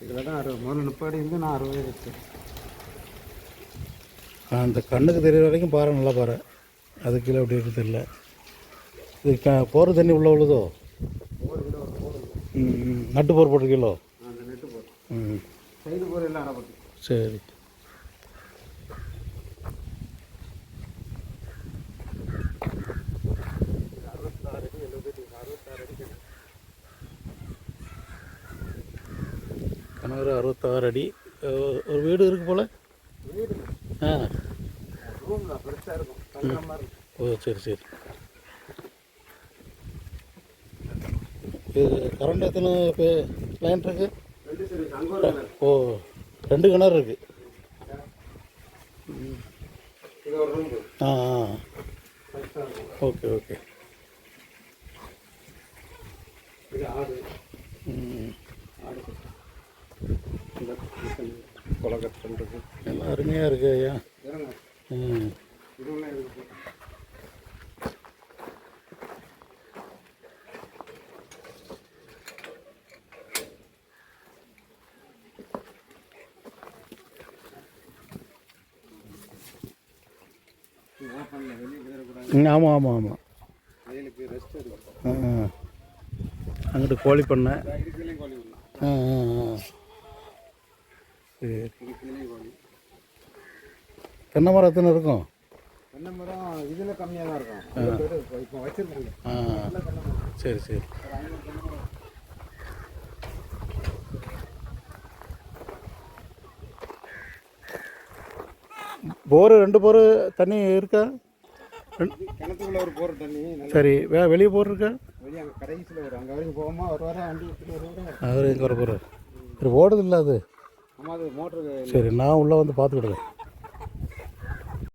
இதில் தான் அறுபது முதல்ல முப்பது இருந்து நான் அறுபது வச்சேன் அந்த கண்ணுக்கு தெரியுற வரைக்கும் பாறை நல்லா பாறை. அது கீழே அப்படி இருக்கு தெரியல இது க போகிற தண்ணி உள்ளே உள்ளதோ கிலோ போர். நட்டு போர் போட்டிருக்கீங்களோ? அந்த நெட்டு போர். ம் சைடு போர் எல்லாம் அடைப்பட்டு சரி அறுபத்தாறு அடி எழுபது அறுபத்தாறு அடி கிட்ட. கணவர் அறுபத்தாறு அடி. ஒரு வீடு இருக்கு போல்? ஆ. ஓ சரி சரி. இது கரண்ட் எத்தனை இப்போ லைன் இருக்கு? கிணறு. ஓ ரெண்டு கிணறு இருக்கு. ஆ ஓகே ஓகே. கொலை கட் பண்ணுறது எல்லாம் அருமையாக இருக்கு ஐயா. ம். ஆமாம் ஆமாம் ஆமாம் அங்கிட்டு கோழி பண்ணை. ஆ ஆ. சரி தென்னை மரம் எத்தனை இருக்கும்? தென்னை மரம் இதில் கம்மியாக தான் இருக்கும். இப்போ ஆ. சரி சரி. போரு ரெண்டு போரு தண்ணி இருக்கா? கிணத்துக்குள்ள ஒரு போகிற தண்ணி சரி வே வெளியே போர் இருக்கா? வெளியே அங்கே கடைசியில் வரும். அங்கே வரைக்கும் போகாமல் ஒரு வாரம் வண்டி அவர் எங்கே வர போகிறார் ஓடுது இல்லை அது? சரி நான் உள்ளே வந்து பார்த்துக்கிடுவேன்